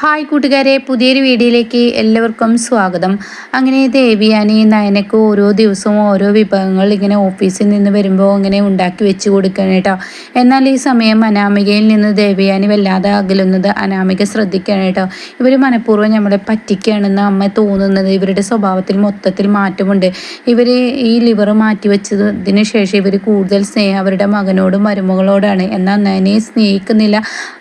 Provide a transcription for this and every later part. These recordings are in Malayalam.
ഹായ് കൂട്ടുകാരെ പുതിയൊരു വീഡിയോയിലേക്ക് എല്ലാവർക്കും സ്വാഗതം. അങ്ങനെ ദേവിയാനി നയനക്ക് ഓരോ ദിവസവും ഓരോ വിഭവങ്ങൾ ഇങ്ങനെ ഓഫീസിൽ നിന്ന് വരുമ്പോൾ ഇങ്ങനെ ഉണ്ടാക്കി വെച്ച് കൊടുക്കണം കേട്ടോ. എന്നാൽ ഈ സമയം അനാമികയിൽ നിന്ന് ദേവിയാനി വല്ലാതെ അകലുന്നത് അനാമിക ശ്രദ്ധിക്കണം കേട്ടോ. ഇവർ മനഃപൂർവം നമ്മളെ പറ്റിക്കുകയാണെന്ന് അമ്മ തോന്നുന്നത് ഇവരുടെ സ്വഭാവത്തിൽ മൊത്തത്തിൽ മാറ്റമുണ്ട്. ഇവർ ഈ ലിവർ മാറ്റി വെച്ചതിന് ശേഷം ഇവർ കൂടുതൽ സ്നേഹം അവരുടെ മകനോടും മരുമകളോടാണ്. എന്നാൽ നയനെ സ്നേഹിക്കുന്നില്ല.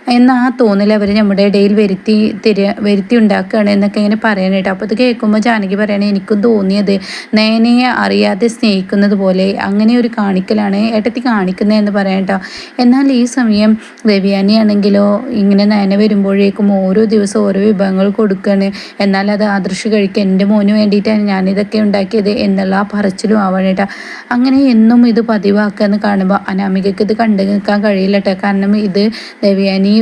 എന്ന ആ തോന്നൽ അവർ നമ്മുടെ ഇടയിൽ വരുത്തി തരിക വരുത്തി ഉണ്ടാക്കുകയാണ് എന്നൊക്കെ ഇങ്ങനെ പറയാനായിട്ട് അപ്പോൾ അത് കേൾക്കുമ്പോൾ ജാനകി പറയണേ എനിക്കും തോന്നിയത് നയനയെ അറിയാതെ സ്നേഹിക്കുന്നത് പോലെ അങ്ങനെ ഒരു കാണിക്കലാണ് ഏട്ടത്തി കാണിക്കുന്നതെന്ന് പറയാം കേട്ടോ. എന്നാൽ ഈ സമയം രവിയാനിയാണെങ്കിലോ ഇങ്ങനെ നയന വരുമ്പോഴേക്കും ഓരോ ദിവസം ഓരോ വിഭവങ്ങൾ കൊടുക്കുകയാണ് എന്നാൽ അത് ആദർശ് കഴിക്കുക എന്റെ മോന് വേണ്ടിയിട്ടാണ് ഞാനിതൊക്കെ ഉണ്ടാക്കിയത് എന്നുള്ള ആ പറച്ചിലും ആവണം കേട്ടോ. അങ്ങനെ എന്നും ഇത് പതിവാക്കുക എന്ന് കാണുമ്പോൾ അനാമികയ്ക്ക് ഇത് കണ്ടു നിൽക്കാൻ കഴിയില്ല കേട്ടോ. കാരണം ഇത് രവിയാനി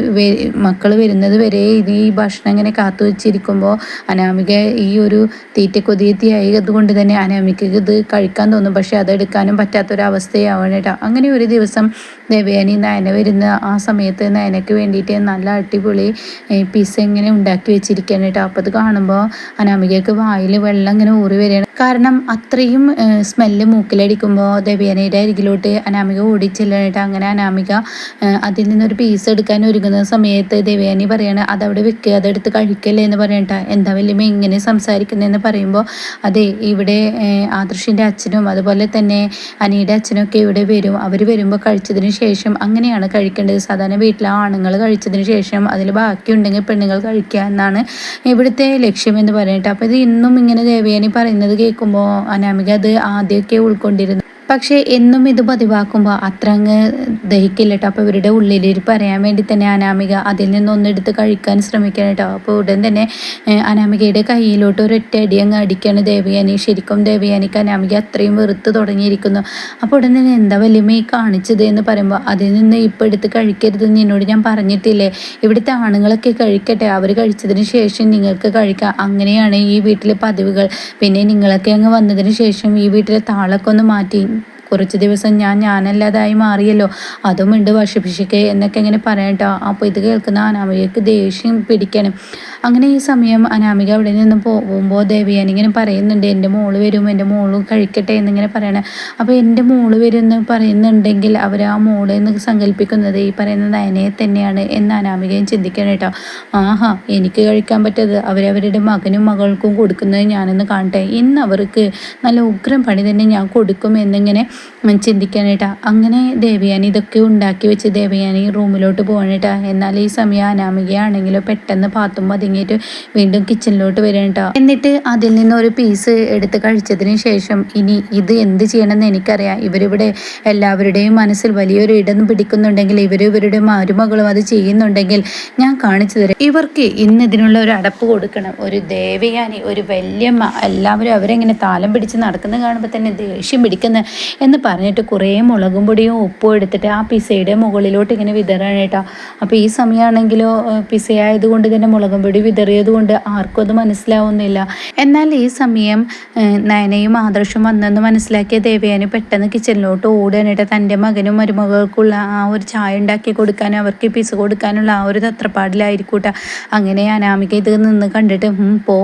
മക്കൾ വരുന്നത് വരെ ഇത് ഈ ഭക്ഷണം ഇങ്ങനെ കാത്തു വെച്ചിരിക്കുമ്പോൾ അനാമിക ഈ ഒരു തീറ്റ കൊതിയെത്തിയായത് കൊണ്ട് തന്നെ അനാമികക്ക് ഇത് കഴിക്കാൻ തോന്നും. പക്ഷെ അതെടുക്കാനും പറ്റാത്തൊരവസ്ഥയാവണം കേട്ടോ അങ്ങനെ ഒരു ദിവസം ദേവയാനി നയന വരുന്ന ആ സമയത്ത് നയനക്ക് വേണ്ടിയിട്ട് നല്ല അടിപൊളി പിസ്സ ഇങ്ങനെ ഉണ്ടാക്കി വെച്ചിരിക്കുകയാണ് കേട്ടോ. അപ്പോൾ അത് കാണുമ്പോൾ അനാമികക്ക് വായിൽ വെള്ളം ഇങ്ങനെ ഊറി വരികയാണ്. കാരണം അത്രയും സ്മെല്ല് മൂക്കിലടിക്കുമ്പോൾ ദേവയാനയുടെ അരികിലോട്ട് അനാമിക ഓടിച്ചെല്ലാനായിട്ട് അങ്ങനെ അനാമിക അതിൽ നിന്നൊരു പീസ് എടുക്കാൻ ഒരുങ്ങുന്ന സമയത്ത് ദേവയാനി പറയാണ് അതവിടെ വെക്കുക അതെടുത്ത് കഴിക്കല്ലേ എന്ന് പറയണ്ട എന്താ വലിയ ഇങ്ങനെ സംസാരിക്കുന്നതെന്ന് പറയുമ്പോൾ അതെ ഇവിടെ ആദർശിന്റെ അച്ഛനും അതുപോലെ തന്നെ അനിയുടെ അച്ഛനൊക്കെ ഇവിടെ വരും. അവർ വരുമ്പോൾ കഴിച്ചതിന് ശേഷം അങ്ങനെയാണ് കഴിക്കേണ്ടത്. സാധാരണ വീട്ടിലെ ആണുങ്ങൾ കഴിച്ചതിന് ശേഷം അതിൽ ബാക്കിയുണ്ടെങ്കിൽ പെണ്ണുങ്ങൾ കഴിക്കുക എന്നാണ് ഇവിടുത്തെ ലക്ഷ്യം എന്ന് പറയട്ടെ അപ്പോൾ ഇത് ഇന്നും ഇങ്ങനെ ദേവയാനി പറയുന്നത് കേൾക്കുമ്പോൾ അനാമിക അത് ആദ്യമൊക്കെ ഉൾക്കൊണ്ടിരുന്നു പക്ഷേ എന്നും ഇത് പതിവാക്കുമ്പോൾ അത്ര അങ്ങ് ദഹിക്കില്ല കേട്ടോ അപ്പോൾ ഇവരുടെ ഉള്ളിൽ പറയാൻ വേണ്ടി തന്നെ അനാമിക അതിൽ നിന്നൊന്നെടുത്ത് കഴിക്കാൻ ശ്രമിക്കണം കേട്ടോ. അപ്പോൾ ഉടൻ തന്നെ അനാമികയുടെ കയ്യിലോട്ട് ഒരൊറ്റ അടി അങ്ങ് അടിക്കുകയാണ് ദേവയാനി. ശരിക്കും ദേവയാനിക്ക് അനാമിക അത്രയും വെറുത്ത് തുടങ്ങിയിരിക്കുന്നു. അപ്പോൾ ഉടൻ തന്നെ എന്താ വലിയ കാണിച്ചത് എന്ന് പറയുമ്പോൾ അതിൽ നിന്ന് ഇപ്പോൾ എടുത്ത് കഴിക്കരുത് എന്നോട് ഞാൻ പറഞ്ഞിട്ടില്ലേ? ഇവിടുത്തെ ആണുങ്ങളൊക്കെ കഴിക്കട്ടെ. അവർ കഴിച്ചതിന് ശേഷം നിങ്ങൾക്ക് കഴിക്കാം. അങ്ങനെയാണ് ഈ വീട്ടിലെ പതിവുകൾ. പിന്നെ നിങ്ങളൊക്കെ അങ്ങ് വന്നതിന് ശേഷം ഈ വീട്ടിലെ താളൊക്കെ ഒന്ന് മാറ്റി. കുറച്ച് ദിവസം ഞാൻ ഞാനല്ലാതായി മാറിയല്ലോ. അതും ഉണ്ട് വശിപ്പിശിക്കെ എന്നൊക്കെ ഇങ്ങനെ പറയട്ടോ അപ്പോൾ ഇത് കേൾക്കുന്ന അനാമികക്ക് ദേഷ്യം പിടിക്കണം. അങ്ങനെ ഈ സമയം അനാമിക അവിടെ നിന്ന് പോകുമ്പോൾ ദേവിയാൻ ഇങ്ങനെ പറയുന്നുണ്ട് എന്റെ മോൾ വരും എന്റെ മോൾ കഴിക്കട്ടെ എന്നിങ്ങനെ പറയണേ. അപ്പോൾ എന്റെ മോൾ വരും എന്ന് പറയുന്നുണ്ടെങ്കിൽ അവർ ആ മോൾ എന്ന് സങ്കല്പിക്കുന്നത് ഈ പറയുന്ന നയനയെ തന്നെയാണ് എന്ന് അനാമികയും ചിന്തിക്കണം കേട്ടോ. ആഹാ എനിക്ക് കഴിക്കാൻ പറ്റത് അവരവരുടെ മകനും മകൾക്കും കൊടുക്കുന്നത് ഞാനെന്ന് കാണട്ടെ. ഇന്ന് അവർക്ക് നല്ല ഉഗ്രം പണി തന്നെ ഞാൻ കൊടുക്കും എന്നിങ്ങനെ ചിന്തിക്കണം കേട്ടോ. അങ്ങനെ ദേവയാനി ഇതൊക്കെ ഉണ്ടാക്കി വെച്ച് ദേവയാനി റൂമിലോട്ട് പോകണേട്ടാ എന്നാൽ ഈ സമയം അനാമികയാണെങ്കിലോ പെട്ടെന്ന് പാത്തും പതുങ്ങിയിട്ട് വീണ്ടും കിച്ചണിലോട്ട് വരണേട്ടാ എന്നിട്ട് അതിൽ നിന്ന് ഒരു പീസ് എടുത്ത് കഴിച്ചതിന് ശേഷം ഇനി ഇത് എന്ത് ചെയ്യണമെന്ന് എനിക്കറിയാം. ഇവരിവിടെ എല്ലാവരുടെയും മനസ്സിൽ വലിയൊരു ഇടം പിടിക്കുന്നുണ്ടെങ്കിൽ ഇവർ ഇവരുടെ മരുമകളും അത് ചെയ്യുന്നുണ്ടെങ്കിൽ ഞാൻ കാണിച്ചു തരാം. ഇവർക്ക് ഇന്ന് ഇതിനുള്ള ഒരു അടപ്പ് കൊടുക്കണം. ഒരു ദേവയാനി ഒരു വല്യമ്മ എല്ലാവരും അവരെങ്ങനെ താലം പിടിച്ച് നടക്കുന്നത് കാണുമ്പോൾ തന്നെ ദേഷ്യം പിടിക്കുന്ന എന്ന് പറഞ്ഞിട്ട് കുറേ മുളകും പൊടിയും ഉപ്പും എടുത്തിട്ട് ആ പിസയുടെ മുകളിലോട്ട് ഇങ്ങനെ വിതറാണ് കേട്ടോ. അപ്പോൾ ഈ സമയമാണെങ്കിലോ പിസയായതുകൊണ്ട് തന്നെ മുളകും പൊടി വിതറിയത് കൊണ്ട് ആർക്കും അത് മനസ്സിലാവുന്നില്ല. എന്നാൽ ഈ സമയം നയനയും ആദർശം വന്നെന്ന് മനസ്സിലാക്കിയ ദേവയാനി പെട്ടെന്ന് കിച്ചണിലോട്ട് ഓടാനിട്ട് തന്റെ മകനും മരുമകൾക്കുള്ള ആ ഒരു ചായ ഉണ്ടാക്കി കൊടുക്കാനും അവർക്ക് പിസ് കൊടുക്കാനുള്ള ആ ഒരു തത്രപ്പാടിലായിരിക്കൂട്ട. അങ്ങനെ അനാമിക ഇത് നിന്ന് കണ്ടിട്ട് പോ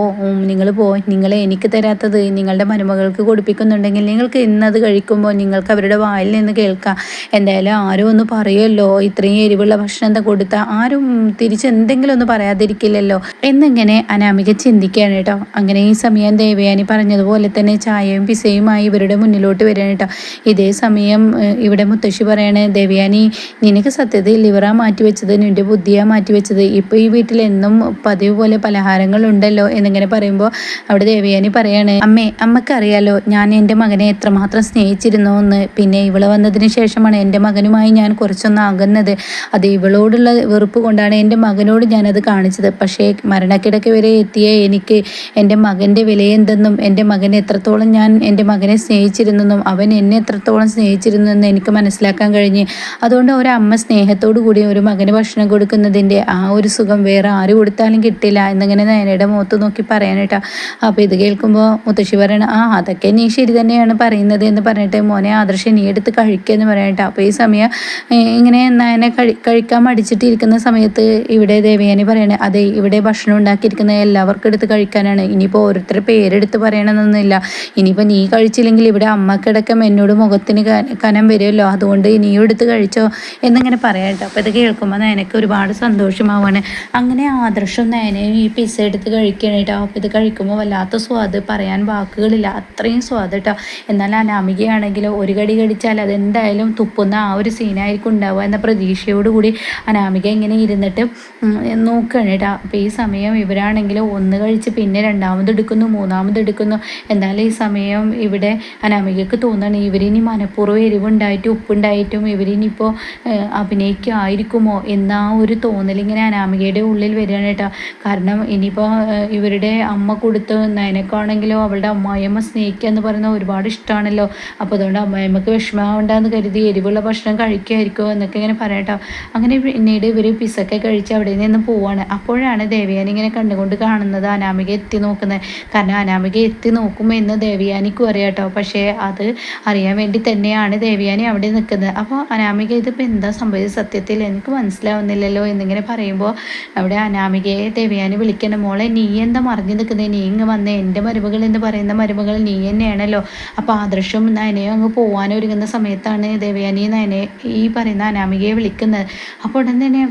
നിങ്ങൾ പോ നിങ്ങൾ എനിക്ക് തരാത്തത് നിങ്ങളുടെ മരുമകൾക്ക് കൊടുപ്പിക്കുന്നുണ്ടെങ്കിൽ നിങ്ങൾക്ക് ഇന്നത് കഴിക്കുമ്പോൾ നിങ്ങൾക്ക് അവരുടെ വായിൽ നിന്ന് കേൾക്കാം. എന്തായാലും ആരും ഒന്ന് പറയുമല്ലോ ഇത്രയും എരിവുള്ള ഭക്ഷണം എന്താ കൊടുത്താൽ ആരും തിരിച്ച് എന്തെങ്കിലും ഒന്ന് പറയാതിരിക്കില്ലല്ലോ. എന്നിങ്ങനെ അനാമിക ചിന്തിക്കുകയാണ് കേട്ടോ. അങ്ങനെ ഈ സമയം ദേവയാനി പറഞ്ഞതുപോലെ തന്നെ ചായയും പിസയുമായി ഇവരുടെ മുന്നിലോട്ട് വരികയാണ് കേട്ടോ. ഇതേ സമയം ഇവിടെ മുത്തശ്ശി പറയണേ ദേവയാനി നിനക്ക് സത്യത്തിൽ ലിവറാ മാറ്റിവെച്ചത് നിന്റെ ബുദ്ധിയാ മാറ്റിവെച്ചത് ഇപ്പോൾ ഈ വീട്ടിൽ എന്നും പതിവ് പോലെ പലഹാരങ്ങൾ ഉണ്ടല്ലോ? എന്നിങ്ങനെ പറയുമ്പോൾ അവിടെ ദേവയാനി പറയാണ് അമ്മേ അമ്മക്കറിയാലോ ഞാൻ എന്റെ മകനെ എത്രമാത്രം സ്നേഹിച്ചിരുന്നു എന്ന്. പിന്നെ ഇവൾ വന്നതിന് ശേഷമാണ് എന്റെ മകനുമായി ഞാൻ കുറച്ചൊന്ന് അകന്നത് അത് ഇവളോടുള്ള വെറുപ്പ് കൊണ്ടാണ് എന്റെ മകനോട് ഞാനത് കാണിച്ചത്. പക്ഷേ മരണക്കിടക്ക് വരെ എത്തിയ എനിക്ക് എന്റെ മകന്റെ വിലയെന്തെന്നും എന്റെ മകനെ എത്രത്തോളം ഞാൻ എന്റെ മകനെ സ്നേഹിച്ചിരുന്നെന്നും അവൻ എന്നെ എത്രത്തോളം സ്നേഹിച്ചിരുന്നെന്ന് എനിക്ക് മനസ്സിലാക്കാൻ കഴിഞ്ഞ്. അതുകൊണ്ട് ഒരമ്മ സ്നേഹത്തോടു കൂടി ഒരു മകന് ഭക്ഷണം കൊടുക്കുന്നതിന്റെ ആ ഒരു സുഖം വേറെ ആര് കൊടുത്താലും കിട്ടില്ല എന്നിങ്ങനെ നയനയുടെ മുഖത്ത് നോക്കി പറയാനേട്ടാ അപ്പോൾ ഇത് കേൾക്കുമ്പോൾ മുത്തശ്ശി പറയണം ആ അതൊക്കെ നീ ശരി തന്നെയാണ് പറയുന്നത് എന്ന് പറഞ്ഞിട്ട് മോനെ ആദർശ നീ എടുത്ത് കഴിക്കുക പറയട്ടെ അപ്പോൾ ഈ സമയം ഇങ്ങനെ നയനെ കഴി കഴിക്കാൻ മടിച്ചിട്ടിരിക്കുന്ന സമയത്ത് ഇവിടെ ദേവയാനി പറയണേ അതെ ഇവിടെ ഭക്ഷണം ഉണ്ടാക്കിയിരിക്കുന്നത് എല്ലാവർക്കും എടുത്ത് കഴിക്കാനാണ്. ഇനിയിപ്പോൾ ഓരോരുത്തരുടെ പേരെടുത്ത് പറയണമെന്നൊന്നുമില്ല ഇനിയിപ്പോൾ നീ കഴിച്ചില്ലെങ്കിൽ ഇവിടെ അമ്മക്കിടക്കം എന്നോട് മുഖത്തിന് കനം വരുമല്ലോ. അതുകൊണ്ട് നീയും എടുത്ത് കഴിച്ചോ എന്നിങ്ങനെ പറയാം കേട്ടോ അപ്പോൾ ഇത് കേൾക്കുമ്പോൾ നയനക്ക് ഒരുപാട് സന്തോഷമാവാണ്. അങ്ങനെ ആദർശം നയനയും ഈ പിസ്സ എടുത്ത് കഴിക്കണം കേട്ടോ അപ്പോൾ ഇത് കഴിക്കുമ്പോൾ വല്ലാത്ത സ്വാദ്. പറയാൻ വാക്കുകളില്ല. അത്രയും സ്വാദ് കേട്ടോ എന്നാൽ അനാമികയാണെങ്കിൽ ഒരു കടി കടിച്ചാൽ അതെന്തായാലും തുപ്പുന്ന ആ ഒരു സീനായിരിക്കും ഉണ്ടാവുക എന്ന പ്രതീക്ഷയോടുകൂടി അനാമിക ഇങ്ങനെ ഇരുന്നിട്ട് നോക്കുകയാണ് കേട്ടോ അപ്പോൾ ഈ സമയം ഇവരാണെങ്കിൽ ഒന്ന് കഴിച്ച് പിന്നെ രണ്ടാമത് എടുക്കുന്നു മൂന്നാമത് എടുക്കുന്നു. എന്നാലും ഈ സമയം ഇവിടെ അനാമികക്ക് തോന്നുകയാണ്. ഇവരിനി മനഃപൂർവം എരിവുണ്ടായിട്ടും ഉപ്പുണ്ടായിട്ടും ഇവരിനിപ്പോൾ അഭിനയിക്കുമായിരിക്കുമോ എന്ന ഒരു തോന്നലിങ്ങനെ അനാമികയുടെ ഉള്ളിൽ വരികയാണ് കേട്ടോ. കാരണം ഇനിയിപ്പോൾ ഇവരുടെ അമ്മ കൊടുത്ത് നയനക്കാണെങ്കിലോ അവളുടെ അമ്മായിയമ്മ സ്നേഹിക്കുക എന്ന് പറയുന്നത് ഒരുപാട് ഇഷ്ടമാണല്ലോ. അപ്പോൾ അതുകൊണ്ട് അമ്മായിയമ്മക്ക് വിഷമാവണ്ടെന്ന് കരുതി എരിവുള്ള ഭക്ഷണം കഴിക്കുമായിരിക്കുമോ എന്നൊക്കെ ഇങ്ങനെ പറയട്ടോ അങ്ങനെ പിന്നീട് ഇവർ പിസൊക്കെ കഴിച്ച് അവിടെ നിന്ന് പോവാണ്. അപ്പോഴാണ് ദേവയാനി ഇങ്ങനെ കണ്ടുകൊണ്ട് കാണുന്നത് അനാമിക എത്തി നോക്കുന്നത് കാരണം അനാമിക എത്തി നോക്കുമ്പോൾ എന്ന് അറിയാം അറിയാട്ടോ പക്ഷേ അത് അറിയാൻ വേണ്ടി തന്നെയാണ് ദേവയാനി അവിടെ നിൽക്കുന്നത് അപ്പോൾ അനാമിക ഇതിപ്പോൾ എന്താ സംഭവിച്ചത്? സത്യത്തിൽ എനിക്ക് മനസ്സിലാവുന്നില്ലല്ലോ എന്നിങ്ങനെ പറയുമ്പോൾ അവിടെ അനാമികയെ ദേവയാനി വിളിക്കണം മോളെ നീ എന്താ മറിഞ്ഞു നിൽക്കുന്നത് നീ ഇങ്ങ് വന്നേ. എന്റെ മരുമകൾ എന്ന് പറയുന്ന മരുമകൾ നീ തന്നെയാണല്ലോ. അപ്പോൾ ആദർശവും നയനയും അങ്ങ് പോകാനൊരുങ്ങുന്ന സമയത്താണ് ദേവയാനി നയനെ ഈ പറയുന്ന അനാമികയെ വിളിക്കുന്നത് അപ്പോൾ ഉടൻ തന്നെ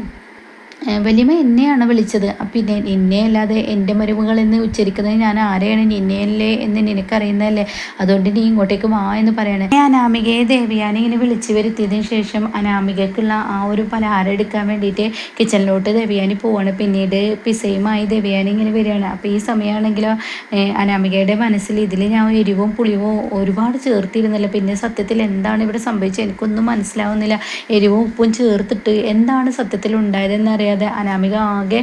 വലിയമ്മ എന്നെയാണ് വിളിച്ചത്. പിന്നെ നിന്നെ അല്ലാതെ എന്റെ മരുമകൾ എന്ന് ഉച്ചരിക്കുന്നത് ഞാൻ ആരെയാണ്? നിന്നെയല്ലേ എന്ന് നിനക്കറിയുന്നതല്ലേ? അതുകൊണ്ട് നീ ഇങ്ങോട്ടേക്ക് വാ എന്ന് പറയണേ. അനാമികയെ ദേവിയാനെ ഇങ്ങനെ വിളിച്ചു വരുത്തിയതിന് ശേഷം അനാമികക്കുള്ള ആ ഒരു പലഹാരം എടുക്കാൻ വേണ്ടിയിട്ട് കിച്ചണിലോട്ട് ദേവിയാനി പോവാണ്. പിന്നീട് പിസയുമായി ദേവിയാനി ഇങ്ങനെ വരികയാണ്. അപ്പോൾ ഈ സമയമാണെങ്കിലോ അനാമികയുടെ മനസ്സിൽ ഇതിൽ ഞാൻ എരിവും പുളിവും ഒരുപാട് ചേർത്തിരുന്നില്ല. പിന്നെ സത്യത്തിൽ എന്താണ് ഇവിടെ സംഭവിച്ചത്? എനിക്കൊന്നും മനസ്സിലാവുന്നില്ല. എരിവും ഉപ്പും ചേർത്തിട്ട് എന്താണ് സത്യത്തിൽ ഉണ്ടായതെന്നറിയാം അറിയാതെ അനാമിക ആകെ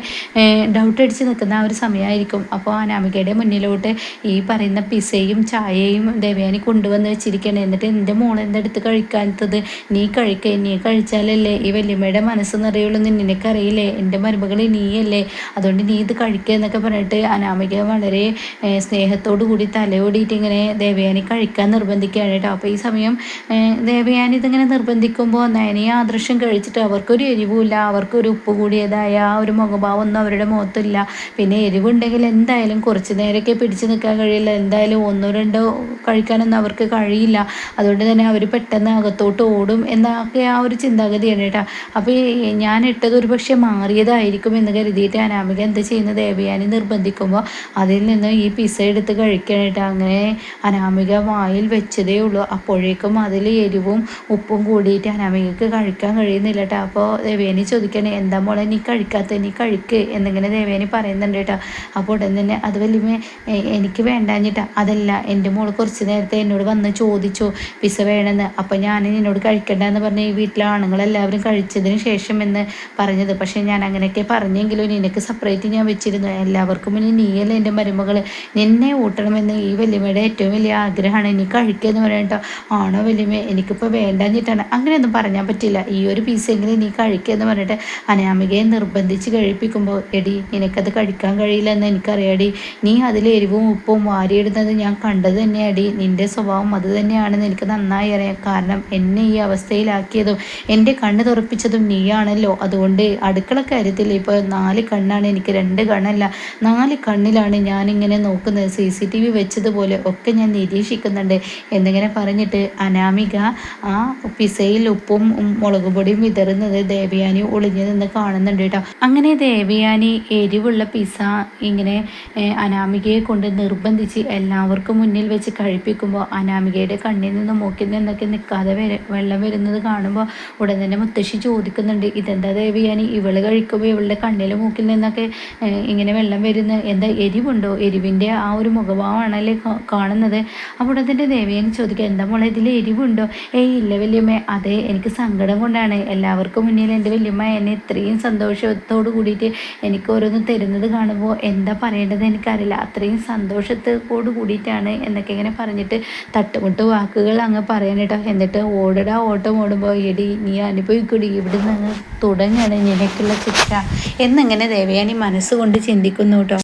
ഡൗട്ട് അടിച്ച് നിൽക്കുന്ന ആ ഒരു സമയമായിരിക്കും. അപ്പോൾ അനാമികയുടെ മുന്നിലോട്ട് ഈ പറയുന്ന പിസയും ചായയും ദേവയാനി കൊണ്ടുവന്ന് വെച്ചിരിക്കണേ എന്നിട്ട് എന്റെ മോൾ എന്തെടുത്ത് കഴിക്കാത്തത്? നീ കഴിക്കുക നീ കഴിച്ചാലല്ലേ? ഈ വല്യമ്മയുടെ മനസ്സ് നിറയുള്ളൂ. നിനക്കറിയില്ലേ? എന്റെ മരുമകൾ നീയല്ലേ? അതുകൊണ്ട് നീ ഇത് കഴിക്കുക എന്നൊക്കെ പറഞ്ഞിട്ട് അനാമിക വളരെ സ്നേഹത്തോടു കൂടി തലയോടിയിട്ട് ഇങ്ങനെ ദേവയാനി കഴിക്കാൻ നിർബന്ധിക്കുകയാണ് കേട്ടോ. അപ്പോൾ ഈ സമയം ദേവയാനി ഇതിങ്ങനെ നിർബന്ധിക്കുമ്പോൾ നയനീ ആദൃശ്യം കഴിച്ചിട്ട് അവർക്കൊരു എരിവുമില്ല. അവർക്കൊരു ഉപ്പ് കൂടി കൂടിയതായ ആ ഒരു മുഖഭാവം ഒന്നും അവരുടെ മുഖത്തില്ല. പിന്നെ എരിവുണ്ടെങ്കിൽ എന്തായാലും കുറച്ച് നേരമൊക്കെ പിടിച്ചു നിൽക്കാൻ കഴിയില്ല. എന്തായാലും ഒന്നോ രണ്ടോ കഴിക്കാനൊന്നും അവർക്ക് കഴിയില്ല. അതുകൊണ്ട് തന്നെ അവർ പെട്ടെന്ന് അകത്തോട്ട് ഓടും എന്നൊക്കെ ആ ഒരു ചിന്താഗതിയാണ് കേട്ടോ. അപ്പോൾ ഞാൻ ഇട്ടത് ഒരു പക്ഷേ മാറിയതായിരിക്കും എന്ന് കരുതിയിട്ട് അനാമിക എന്ത് ചെയ്യുന്നത് ദേവയാനി നിർബന്ധിക്കുമ്പോൾ അതിൽ നിന്ന് ഈ പിസ എടുത്ത് കഴിക്കണം കേട്ടോ. അങ്ങനെ അനാമിക വായിൽ വെച്ചതേ ഉള്ളൂ. അപ്പോഴേക്കും അതിൽ എരിവും ഉപ്പും കൂടിയിട്ട് അനാമികക്ക് കഴിക്കാൻ കഴിയുന്നില്ല കേട്ടോ. അപ്പോൾ ദേവയാനി ചോദിക്കണേ എന്താ മോളെ നീ കഴിക്കാത്ത നീ കഴിക്ക് എന്നിങ്ങനെ ദേവേനി പറയുന്നുണ്ട് കേട്ടോ. അപ്പോൾ ഉടൻ തന്നെ അത് വലിയ എനിക്ക് വേണ്ടാഞ്ഞിട്ടാ. അതല്ല എന്റെ മോൾ കുറച്ച് നേരത്തെ എന്നോട് വന്ന് ചോദിച്ചു പിസ വേണമെന്ന്. അപ്പോൾ ഞാൻ നിന്നോട് കഴിക്കണ്ടെന്ന് പറഞ്ഞ് ഈ വീട്ടിലെ ആണുങ്ങളെല്ലാവരും കഴിച്ചതിന് ശേഷം എന്ന് പറഞ്ഞത്. പക്ഷേ ഞാൻ അങ്ങനെയൊക്കെ പറഞ്ഞെങ്കിലും നിനക്ക് സെപ്പറേറ്റ് ഞാൻ വെച്ചിരുന്നു. എല്ലാവർക്കും മുന്നിൽ നീയല്ല എന്റെ മരുമകൾ നിന്നെ ഊട്ടണമെന്ന് ഈ വലിയമ്മയുടെ ഏറ്റവും വലിയ ആഗ്രഹമാണ്. നീ കഴിക്കുക എന്ന് പറയട്ടോ ആണോ വലിയമ്മ എനിക്കിപ്പോൾ വേണ്ടാഞ്ഞിട്ടാണ്. അങ്ങനെയൊന്നും പറയാൻ പറ്റില്ല. ഈ ഒരു പീസെങ്കിലും നീ കഴിക്കുക എന്ന് പറഞ്ഞിട്ട് അനാമിക അനാമികയെ നിർബന്ധിച്ച് കഴിപ്പിക്കുമ്പോൾ എടി നിനക്കത് കഴിക്കാൻ കഴിയില്ലെന്ന് എനിക്കറിയാടി നീ അതിൽ എരിവും ഉപ്പും വാരിയിടുന്നത് ഞാൻ കണ്ടത് തന്നെയാടി നിന്റെ സ്വഭാവം അത് തന്നെയാണെന്ന് എനിക്ക് നന്നായി അറിയാം. കാരണം എന്നെ ഈ അവസ്ഥയിലാക്കിയതും എന്റെ കണ്ണ് തുറപ്പിച്ചതും നീയാണല്ലോ. അതുകൊണ്ട് അടുക്കള കാര്യത്തിൽ ഇപ്പോൾ നാല് കണ്ണാണ് എനിക്ക് രണ്ട് കണ്ണല്ല. നാല് കണ്ണിലാണ് ഞാനിങ്ങനെ നോക്കുന്നത്. സി സി ടി വി വെച്ചതുപോലെ ഒക്കെ ഞാൻ നിരീക്ഷിക്കുന്നുണ്ട്. എന്നിങ്ങനെ പറഞ്ഞിട്ട് അനാമിക ആ പിസയിൽ ഉപ്പും മുളക് പൊടിയും വിതറുന്നത് ദേവയാനി ഒളിഞ്ഞു നിന്ന് കാണുന്നു കാണുന്നുണ്ട് കേട്ടോ. അങ്ങനെ ദേവയാനി എരിവുള്ള പിസ ഇങ്ങനെ അനാമികയെ കൊണ്ട് നിർബന്ധിച്ച് എല്ലാവർക്കും മുന്നിൽ വെച്ച് കഴിപ്പിക്കുമ്പോൾ അനാമികയുടെ കണ്ണിൽ നിന്ന് മൂക്കിൽ നിന്നൊക്കെ നിൽക്കാതെ വെള്ളം വരുന്നത് കാണുമ്പോൾ ഉടൻ തന്നെ മുത്തശ്ശി ചോദിക്കുന്നുണ്ട് ഇതെന്താ ദേവയാനി? ഇവൾ കഴിക്കുമ്പോൾ ഇവളുടെ കണ്ണിൽ മൂക്കിൽ നിന്നൊക്കെ ഇങ്ങനെ വെള്ളം വരുന്ന എന്താ എരിവുണ്ടോ? എരിവിന്റെ ആ ഒരു മുഖഭാവമാണല്ലേ കാണുന്നത്? അപ്പോൾ ഉടൻ തന്നെ ദേവിയാനി ചോദിക്കുക എന്താ മോളെ ഇതിൽ എരിവുണ്ടോ? ഏയ് ഇല്ല വല്യമ്മ അതെ എനിക്ക് സങ്കടം കൊണ്ടാണ്. എല്ലാവർക്കും മുന്നിൽ എന്റെ വല്യമ്മ എന്നെ ഇത്രയും സന്തോഷത്തോട് കൂടിയിട്ട് എനിക്ക് ഓരോന്ന് തരുന്നത് കാണുമ്പോൾ എന്താ പറയേണ്ടത് എനിക്കറിയില്ല. അത്രയും സന്തോഷത്തോട് കൂടിയിട്ടാണ് എന്നൊക്കെ ഇങ്ങനെ പറഞ്ഞിട്ട് തട്ടുമുട്ട് വാക്കുകൾ അങ്ങ് പറയാൻ എന്നിട്ട് ഓടടാ ഓട്ടം ഓടുമ്പോൾ എടി നീ അനുഭവിക്കൂടി ഇവിടുന്ന് അങ്ങ് തുടങ്ങുകയാണ് നിനക്കുള്ള ശിക്ഷ. എന്നിങ്ങനെ ദേവയാനി മനസ്സുകൊണ്ട് ചിന്തിക്കുന്നു കേട്ടോ.